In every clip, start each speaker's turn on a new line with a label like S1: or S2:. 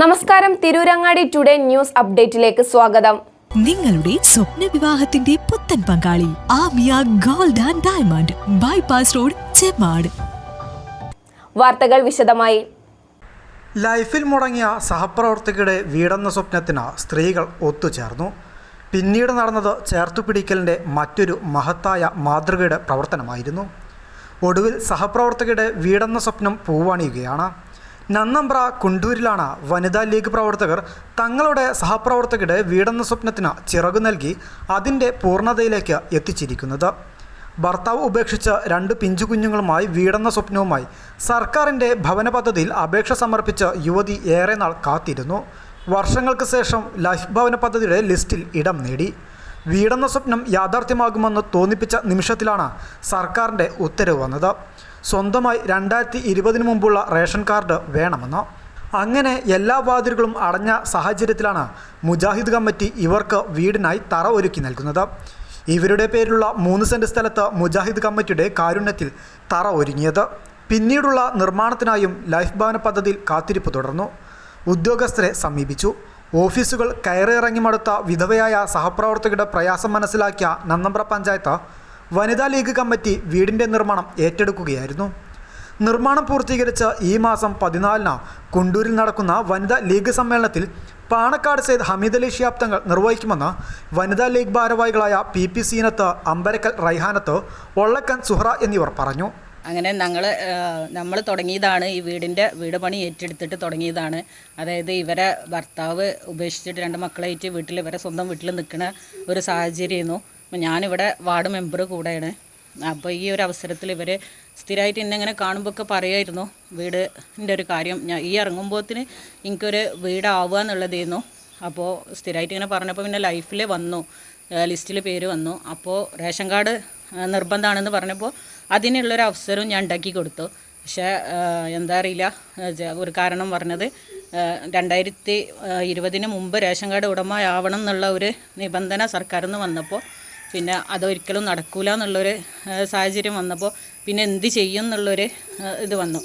S1: നമസ്കാരം. Tirurangadi today news അപ്ഡേറ്റിലേക്ക് സ്വാഗതം.
S2: നിങ്ങളുടെ സ്വപ്ന വിവാഹത്തിന്റെ പുത്തൻ പങ്കാളി Amiya gold and diamond bypass road Chemmad
S1: വാർത്തകൾ വിശദമായി.
S3: ലൈഫിൽ മുടങ്ങിയ സഹപ്രവർത്തകരുടെ വീടെന്ന സ്വപ്നത്തിന് സ്ത്രീകൾ ഒത്തുചേർന്നു. പിന്നീട് നടന്നത് ചേർത്തുപിടിക്കലിന്റെ മറ്റൊരു മഹത്തായ മാതൃകയുടെ പ്രവർത്തനമായിരുന്നു. ഒടുവിൽ സഹപ്രവർത്തകരുടെ വീടെന്ന സ്വപ്നം പൂവണിയുകയാണ്. നന്നമ്പ്ര കുണ്ടൂരിലാണ് വനിതാ ലീഗ് പ്രവർത്തകർ തങ്ങളുടെ സഹപ്രവർത്തകരുടെ വീടെന്ന സ്വപ്നത്തിന് ചിറകു നൽകി അതിന്റെ പൂർണതയിലേക്ക് എത്തിച്ചിരിക്കുന്നത്. ഭർത്താവ് ഉപേക്ഷിച്ച് രണ്ട് പിഞ്ചുകുഞ്ഞുങ്ങളുമായി വീടെന്ന സ്വപ്നവുമായി സർക്കാരിന്റെ ഭവന പദ്ധതിയിൽ അപേക്ഷ സമർപ്പിച്ച യുവതി ഏറെ നാൾ കാത്തിരുന്നു. വർഷങ്ങൾക്ക് ശേഷം ലൈഫ് ഭവന പദ്ധതിയുടെ ലിസ്റ്റിൽ ഇടം നേടി. വീടെന്ന സ്വപ്നം യാഥാർത്ഥ്യമാകുമെന്ന് തോന്നിപ്പിച്ച നിമിഷത്തിലാണ് സർക്കാരിന്റെ ഉത്തരവ് വന്നത്. സ്വന്തമായി രണ്ടായിരത്തി ഇരുപതിന് മുമ്പുള്ള റേഷൻ കാർഡ് വേണമെന്നോ? അങ്ങനെ എല്ലാ വാതിലുകളും അടഞ്ഞ സാഹചര്യത്തിലാണ് മുജാഹിദ് കമ്മിറ്റി ഇവർക്ക് വീടിനായി തറ ഒരുക്കി നൽകുന്നത്. ഇവരുടെ പേരിലുള്ള മൂന്ന് സെന്റ് സ്ഥലത്ത് മുജാഹിദ് കമ്മിറ്റിയുടെ കാരുണ്യത്തിൽ തറ ഒരുങ്ങിയത്. പിന്നീടുള്ള നിർമ്മാണത്തിനായും ലൈഫ് ഭവന പദ്ധതിയിൽ കാത്തിരിപ്പ് തുടർന്നു. ഉദ്യോഗസ്ഥരെ സമീപിച്ചു. ഓഫീസുകൾ കയറിയിറങ്ങി മടുത്ത വിധവയായ സഹപ്രവർത്തകരുടെ പ്രയാസം മനസ്സിലാക്കിയ നന്നമ്പ്ര പഞ്ചായത്ത് വനിതാ ലീഗ് കമ്മിറ്റി വീടിന്റെ നിർമ്മാണം ഏറ്റെടുക്കുകയായിരുന്നു. നിർമ്മാണം പൂർത്തീകരിച്ച ഈ മാസം പതിനാലിന് കുണ്ടൂരിൽ നടക്കുന്ന വനിതാ ലീഗ് സമ്മേളനത്തിൽ പാണക്കാട് സെയ്ദ് ഹമീദ് അലി ഷിയാബ് തങ്ങൾ നിർവഹിക്കുമെന്ന് വനിതാ ലീഗ് ഭാരവാഹികളായ പി പി സീനത്ത് അമ്പരക്കൽ റൈഹാനത്ത് ഒള്ളക്കൻ സുഹ്റ എന്നിവർ പറഞ്ഞു.
S4: അങ്ങനെ ഞങ്ങൾ നമ്മൾ തുടങ്ങിയതാണ് ഈ വീടിന്റെ വീട് പണി ഏറ്റെടുത്തിട്ട് തുടങ്ങിയതാണ്. അതായത് ഇവരെ ഭർത്താവ് ഉപേക്ഷിച്ചിട്ട് രണ്ട് മക്കളായിട്ട് വീട്ടിൽ ഇവരെ സ്വന്തം വീട്ടിൽ നിൽക്കുന്ന ഒരു സാഹചര്യമായിരുന്നു. അപ്പോൾ ഞാനിവിടെ വാർഡ് മെമ്പർ കൂടെയാണ്. അപ്പോൾ ഈ ഒരു അവസരത്തിൽ ഇവർ സ്ഥിരമായിട്ട് എന്നെ ഇങ്ങനെ കാണുമ്പോൾ ഒക്കെ പറയുമായിരുന്നു വീടിന്റെ ഒരു കാര്യം. ഞാൻ ഈ ഇറങ്ങുമ്പോഴത്തിന് എനിക്കൊരു വീടാവുക എന്നുള്ളതായിരുന്നു. അപ്പോൾ സ്ഥിരമായിട്ട് ഇങ്ങനെ പറഞ്ഞപ്പോൾ പിന്നെ ലൈഫിൽ വന്നു. ലിസ്റ്റിൽ പേര് വന്നു. അപ്പോൾ റേഷൻ കാർഡ് നിർബന്ധമാണെന്ന് പറഞ്ഞപ്പോൾ അതിനുള്ളൊരു അവസരവും ഞാൻ ഉണ്ടാക്കി കൊടുത്തു. പക്ഷേ എന്താ അറിയില്ല. ഒരു കാരണം പറഞ്ഞത് രണ്ടായിരത്തി ഇരുപതിന് മുമ്പ് റേഷൻ കാർഡ് ഉടമയാവണം എന്നുള്ള ഒരു നിബന്ധന സർക്കാരിൽ നിന്ന് വന്നപ്പോൾ പിന്നെ അതൊരിക്കലും നടക്കൂല എന്നുള്ളൊരു സാഹചര്യം വന്നപ്പോൾ പിന്നെ എന്ത് ചെയ്യും എന്നുള്ളൊരു ഇത് വന്നു.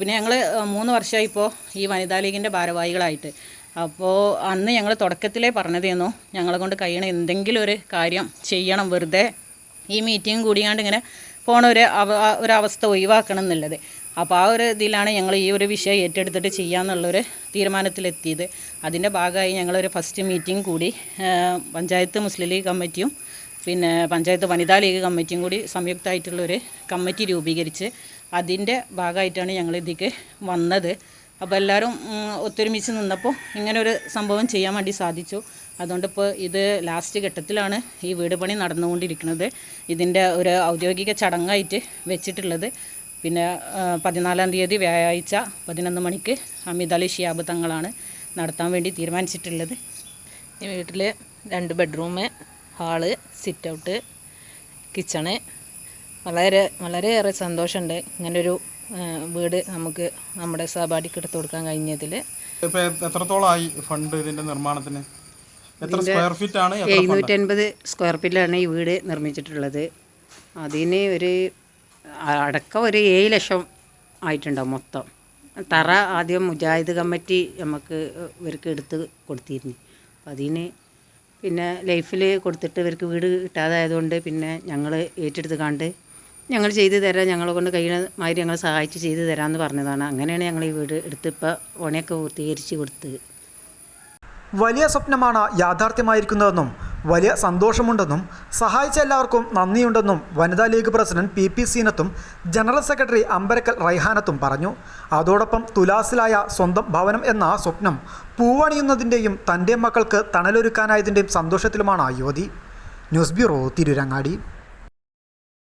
S4: പിന്നെ ഞങ്ങൾ മൂന്ന് വർഷമായി ഇപ്പോൾ ഈ വനിതാ ലീഗിന്റെ ഭാരവാഹികളായിട്ട്. അപ്പോൾ അന്ന് ഞങ്ങൾ തുടക്കത്തിലേ പറഞ്ഞതേന്നു ഞങ്ങളെ കൊണ്ട് കഴിയണ എന്തെങ്കിലും ഒരു കാര്യം ചെയ്യണം വെറുതെ. ഈ മീറ്റിംഗ് കൂടിയാണ്ട് ഇങ്ങനെ പോണ ഒരു അവ ഒരു അവസ്ഥ ഒഴിവാക്കണം എന്നുള്ളത്. അപ്പോൾ ആ ഒരു ഇതിലാണ് ഞങ്ങൾ ഈ ഒരു വിഷയം ഏറ്റെടുത്തിട്ട് ചെയ്യാമെന്നുള്ളൊരു തീരുമാനത്തിലെത്തിയത്. അതിന്റെ ഭാഗമായി ഞങ്ങളൊരു ഫസ്റ്റ് മീറ്റിംഗ് കൂടി പഞ്ചായത്ത് മുസ്ലിം ലീഗ് കമ്മിറ്റിയും പിന്നെ പഞ്ചായത്ത് വനിതാ ലീഗ് കമ്മിറ്റിയും കൂടി സംയുക്തമായിട്ടുള്ളൊരു കമ്മിറ്റി രൂപീകരിച്ച് അതിന്റെ ഭാഗമായിട്ടാണ് ഞങ്ങൾ വന്നത്. അപ്പോൾ എല്ലാവരും ഒത്തൊരുമിച്ച് നിന്നപ്പോൾ ഇങ്ങനൊരു സംഭവം ചെയ്യാൻ വേണ്ടി സാധിച്ചു. അതുകൊണ്ട് ഇപ്പോൾ ഇത് ലാസ്റ്റ് ഘട്ടത്തിലാണ് ഈ വീട് പണി നടന്നുകൊണ്ടിരിക്കുന്നത്. ഇതിന്റെ ഒരു ഔദ്യോഗിക ചടങ്ങായിട്ട് വെച്ചിട്ടുള്ളത്. പിന്നെ പതിനാലാം തീയതി വ്യാഴാഴ്ച പതിനൊന്ന് മണിക്ക് അമിതാലി ഷിയാബ് തങ്ങളാണ് നടത്താൻ വേണ്ടി തീരുമാനിച്ചിട്ടുള്ളത്.
S5: ഈ വീട്ടിൽ രണ്ട് bedroom hall sit out kitchen വളരെ വളരെയേറെ സന്തോഷമുണ്ട് ഇങ്ങനൊരു വീട് നമുക്ക് നമ്മുടെ സഹപാഠിക്ക് എടുത്തു കൊടുക്കാൻ കഴിഞ്ഞതിൽ
S6: ഇപ്പൊ എത്രത്തോളമായി ഫണ്ട് ഇതിന്റെ നിർമ്മാണത്തിന്? എത്ര സ്ക്വയർ ഫീറ്റ് ആണ്
S7: എഴുന്നൂറ്റൻപത് സ്ക്വയർ ഫീറ്റിലാണ് ഈ വീട് നിർമ്മിച്ചിട്ടുള്ളത്. അതിന് ഒരു അടക്കം ഒരു ഏഴ് ലക്ഷം ആയിട്ടുണ്ടാവും മൊത്തം. തറ ആദ്യം മുജാഹിദ് കമ്മിറ്റി നമുക്ക് ഇവർക്ക് എടുത്ത് കൊടുത്തിരുന്നു. അപ്പം അതിന് പിന്നെ ലൈഫിൽ കൊടുത്തിട്ട് ഇവർക്ക് വീട് കിട്ടാതായതുകൊണ്ട് പിന്നെ ഞങ്ങൾ ഏറ്റെടുത്ത് കണ്ട് ഞങ്ങൾ ചെയ്തു തരാം ഞങ്ങളെ കൊണ്ട് കഴിയുന്ന മാതിരി ഞങ്ങൾ സഹായിച്ച് ചെയ്തു തരാമെന്ന് പറഞ്ഞതാണ്. അങ്ങനെയാണ് ഞങ്ങൾ ഈ വീട് എടുത്ത് ഇപ്പോൾ ഓണയൊക്കെ പൂർത്തീകരിച്ച് കൊടുത്തത്.
S3: വലിയ സ്വപ്നമാണ് യാഥാർത്ഥ്യമായിരിക്കുന്നതെന്നും വലിയ സന്തോഷമുണ്ടെന്നും സഹായിച്ച എല്ലാവർക്കും നന്ദിയുണ്ടെന്നും വനിതാ ലീഗ് പ്രസിഡന്റ് പി പി സീനത്തും ജനറൽ സെക്രട്ടറി അമ്പരക്കൽ റൈഹാനത്തും പറഞ്ഞു. അതോടൊപ്പം തുലാസിലായ സ്വന്തം ഭവനം എന്ന സ്വപ്നം പൂവണിയുന്നതിന്റെയും തന്റെ മക്കൾക്ക് തണലൊരുക്കാനായതിന്റെയും സന്തോഷത്തിലുമാണ് യുവതി. News bureau Tirurangadi.